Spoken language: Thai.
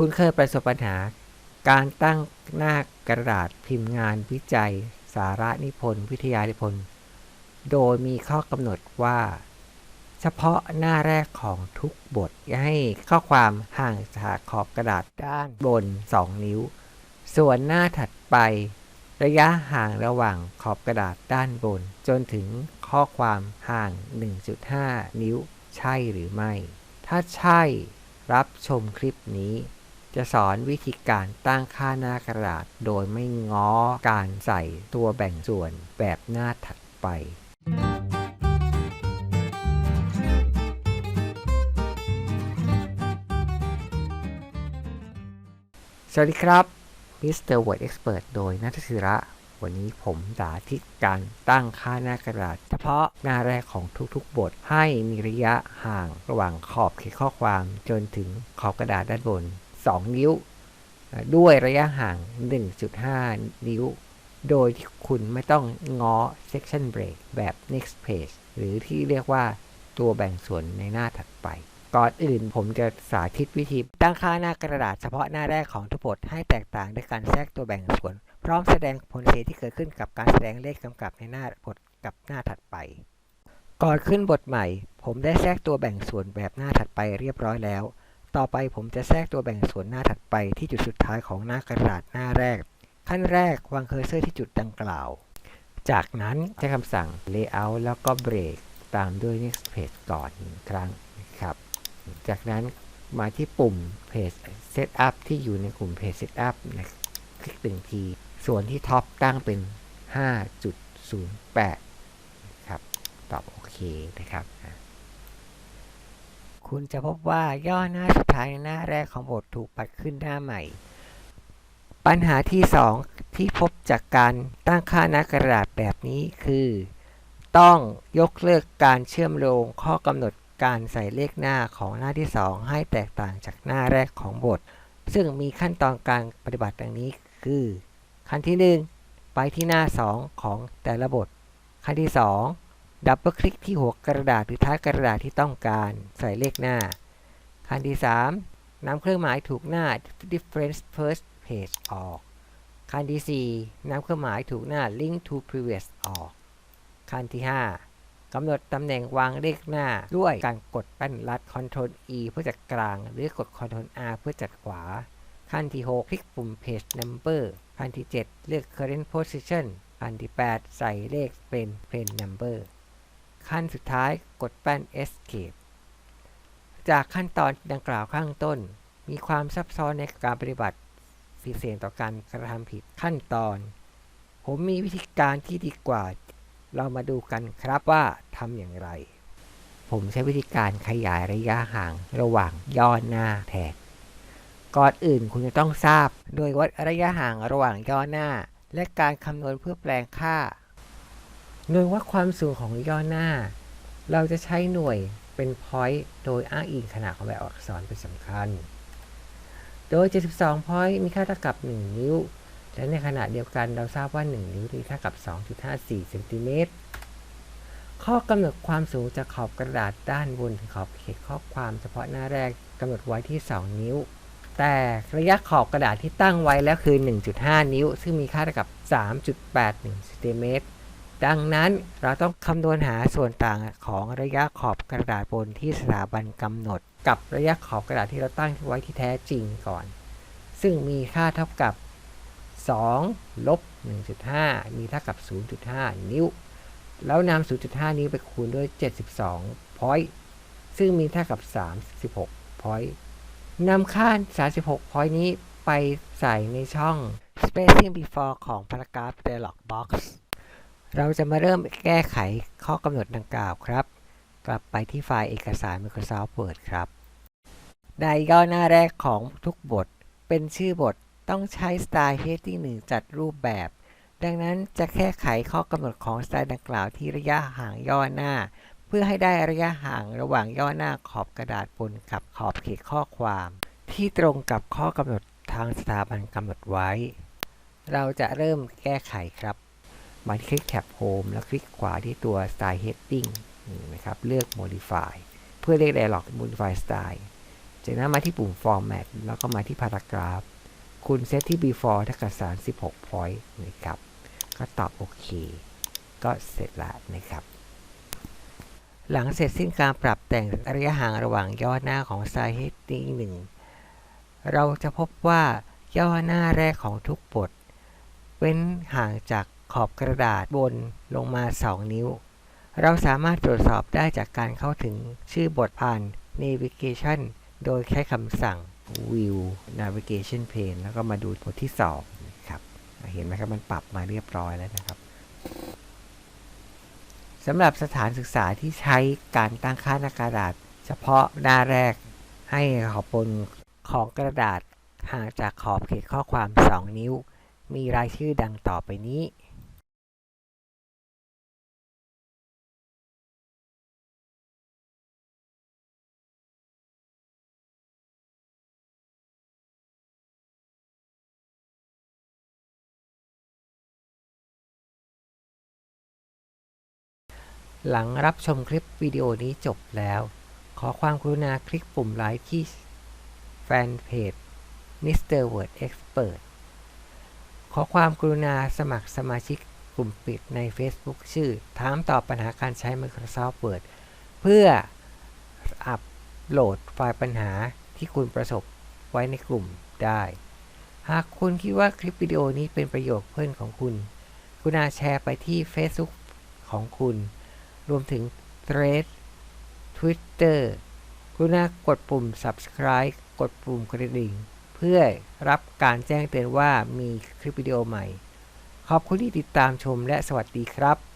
คุณเคยประสบปัญหา การตั้งหน้ากระดาษพิมพ์งานวิจัย สาระนิพนธ์วิทยานิพนธ์โดยมีข้อกำหนดว่า เฉพาะหน้าแรกของทุกบทให้ข้อความห่างจากขอบกระดาษด้านบน 2 นิ้ว ส่วนหน้าถัดไป ระยะห่างระหว่างขอบกระดาษด้านบน จนถึงข้อความห่าง 1.5 นิ้ว ใช่หรือไม่ ถ้าใช่รับชมคลิปนี้ จะสอนวิธีการตั้งค่าหน้ากระดาษ โดยไม่ง้อการใส่ตัวแบ่งส่วนแบบหน้าถัดไปสวัสดีครับ Mr. Word Expert โดยนัทศิระ วันนี้ผมสาธิตการตั้งค่าหน้ากระดาษ เฉพาะหน้าแรกของทุกๆ บทให้มีระยะห่างระหว่างขอบเขตข้อความจนถึงขอบกระดาษด้านบน 2 นิ้ว ด้วยระยะห่าง 1.5 นิ้ว โดยที่คุณไม่ต้องง้อ section break แบบ next page หรือที่เรียกว่าตัวแบ่งส่วนในหน้าถัดไป ก่อนอื่นผมจะสาธิตวิธีตั้งค่าหน้ากระดาษเฉพาะหน้าแรกของทุกบทให้แตกต่างด้วยการแทรกตัวแบ่งส่วน พร้อมแสดงผลเสียที่เกิดขึ้นกับการแสดงเลขกำกับในหน้าบทกับหน้าถัดไป ก่อนขึ้นบทใหม่ ผมได้แทรกตัวแบ่งส่วนแบบหน้าถัดไปเรียบร้อยแล้ว ต่อไปผมจะแทรกตัวแบ่งส่วนหน้าถัดไปที่จุดสุดท้ายของหน้ากระดาษหน้าแรก ขั้นแรกวางเคอร์เซอร์ที่จุดดังกล่าว จากนั้นใช้คำสั่ง layout แล้วก็ break ตามด้วย next page ก่อนครั้งนะครับ จากนั้นมาที่ปุ่ม page setup ที่อยู่ในกลุ่ม page setup นะคลิกหนึ่งที ส่วนที่ท็อปตั้งเป็น 5.08นะครับ ตอบโอเคนะครับ คุณจะพบว่าย่อหน้าสุดท้ายในหน้าแรกของบทถูกปัดขึ้นหน้าใหม่ ปัญหาที่ 2 ที่พบจากการตั้งค่าหน้ากระดาษแบบนี้คือ ต้องยกเลิกการเชื่อมโยงข้อกำหนดการใส่เลขหน้าของหน้าที่ 2 ให้แตกต่างจากหน้าแรกของบท ซึ่งมีขั้นตอนการปฏิบัติดังนี้คือ ขั้นที่ 1 ไปที่หน้า 2 ของแต่ละบท ขั้นที่ 2 ดับเบิลคลิกที่หัวกระดาษหรือท้ายกระดาษที่ต้องการ ใส่เลขหน้า ขั้นที่ 3นำเครื่องหมายถูกหน้า difference first page ออก ขั้นที่ 4นำเครื่องหมายถูกหน้า link to previous ออก ขั้นที่ 5กำหนดตำแหน่งวางเลขหน้าด้วยการกดแป้นลัด Ctrl E เพื่อจัดกลาง หรือกด Ctrl R เพื่อจัดขวา ขั้นที่ 6 คลิกปุ่ม Page Number ขั้นที่ 7 เลือก Current Position ขั้นที่ 8 ใส่เลขเป็น Plain Number ขั้นสุดท้ายกดแป้น Escape จากขั้นตอนดังกล่าวข้างต้น มีความซับซ้อนในการปฏิบัติเสี่ยงต่อการกระทำผิดขั้นตอน ผมมีวิธีการที่ดีกว่า เรามาดูกันครับว่าทำอย่างไร ผมใช้วิธีการขยายระยะห่างระหว่างย่อหน้าแทนก่อนอื่นคุณจะต้องทราบ โดยวัดระยะห่างระหว่างย่อหน้า และการคำนวณเพื่อแปลงค่า โดยวัดความสูงของย่อหน้า เราจะใช้หน่วยเป็น point โดยอ้างอิงขนาดของแบบอักษรเป็นสำคัญ โดย 72 point มีค่าเท่ากับ 1 นิ้ว และในขณะเดียวกันเราทราบว่า 1 นิ้วมีค่ากับ 2.54เซนติเมตรข้อกำหนดความสูงจากขอบกระดาษด้านบนถึงขอบเขตข้อความเฉพาะหน้าแรกกำหนดไว้ที่ 2 นิ้ว แต่ระยะขอบกระดาษที่ตั้งไว้แล้วคือ 1.5 นิ้ว ซึ่งมีค่าเท่ากับ 3.81เซนติเมตร ดังนั้นเราต้องคำนวณหาส่วนต่างของระยะขอบกระดาษบนที่สถาบันกำหนด กับระยะขอบกระดาษที่เราตั้งไว้ที่แท้จริงก่อน ซึ่งมีค่าเท่ากับ 2 ลบ 1.5 มีเท่ากับ 0.5 นิ้ว แล้วนำ 0.5 นิ้วไปคูณด้วย 72 point ซึ่งมีเท่ากับ 36 point นำค่า 36 point นี้ไปใส่ในช่อง spacing before ของ paragraph dialog box เราจะมาเริ่มแก้ไขข้อกำหนดดังกล่าวครับ กลับไปที่ไฟล์เอกสาร Microsoft Word ครับในย่อหน้าแรกของทุกบท เป็นชื่อบทต้องใช้ Style Heading 1 จัดรูปแบบ ดังนั้นจะแก้ไขข้อกำหนดของสไตล์ดังกล่าวที่ระยะห่างย่อหน้า เพื่อให้ได้ระยะห่างระหว่างย่อหน้าขอบกระดาษบนกับขอบเขตข้อความ ที่ตรงกับข้อกำหนดทางสถาบันกำหนดไว้ เราจะเริ่มแก้ไขครับ มาคลิกแท็บ Home แล้วคลิกขวาที่ตัว Style Heading นะครับ เลือก Modify เพื่อเรียก Dialog Modify Style จากนั้นมาที่ปุ่ม format แล้วก็มาที่ paragraph คุณเซตที่ before ถ้ากับ36 point นะครับ ก็ตอบโอเค ก็เสร็จล้วนะครับ หลังเสร็จสิ้นการปรับแต่งระยะห่างระหว่างย่อหน้าของ slide heading 1 เราจะพบว่าย่อหน้าแรกของทุกบทเว้นห่างจาก ขอบกระดาษบนลงมา 2 นิ้ว เราสามารถตรวจสอบได้จากการเข้าถึงชื่อบทผ่าน navigation โดยใช้คำสั่ง view navigation pane แล้วก็มาดูบทที่2นะครับเห็นไหมครับ มันปรับมาเรียบร้อยแล้วนะครับสำหรับสถานศึกษาที่ใช้การตั้งค่าหน้ากระดาษ เฉพาะหน้าแรกให้ขอบบนของกระดาษห่างจากขอบเขตข้อความ 2 นิ้ว มีรายชื่อดังต่อไปนี้ หลังรับชมคลิปวิดีโอนี้จบแล้ว ขอความกรุณาคลิกปุ่มไลค์ที่แฟนเพจ Mr. Word Expert ขอความกรุณาสมัครสมาชิกกลุ่มปิดใน Facebook ชื่อ ถามตอบปัญหาการใช้ Microsoft Word เพื่ออัปโหลดไฟล์ปัญหาที่คุณประสบไว้ในกลุ่มได้ หากคุณคิดว่าคลิปวิดีโอนี้เป็นประโยชน์เพื่อนของคุณกรุณาแชร์ไปที่ Facebook ของคุณ รวมถึง Thread Twitter กรุณากดปุ่ม subscribe กดปุ่มกระดิ่ง เพื่อรับการแจ้งเตือนว่ามีคลิปวิดีโอใหม่ ขอบคุณที่ติดตามชมและสวัสดีครับ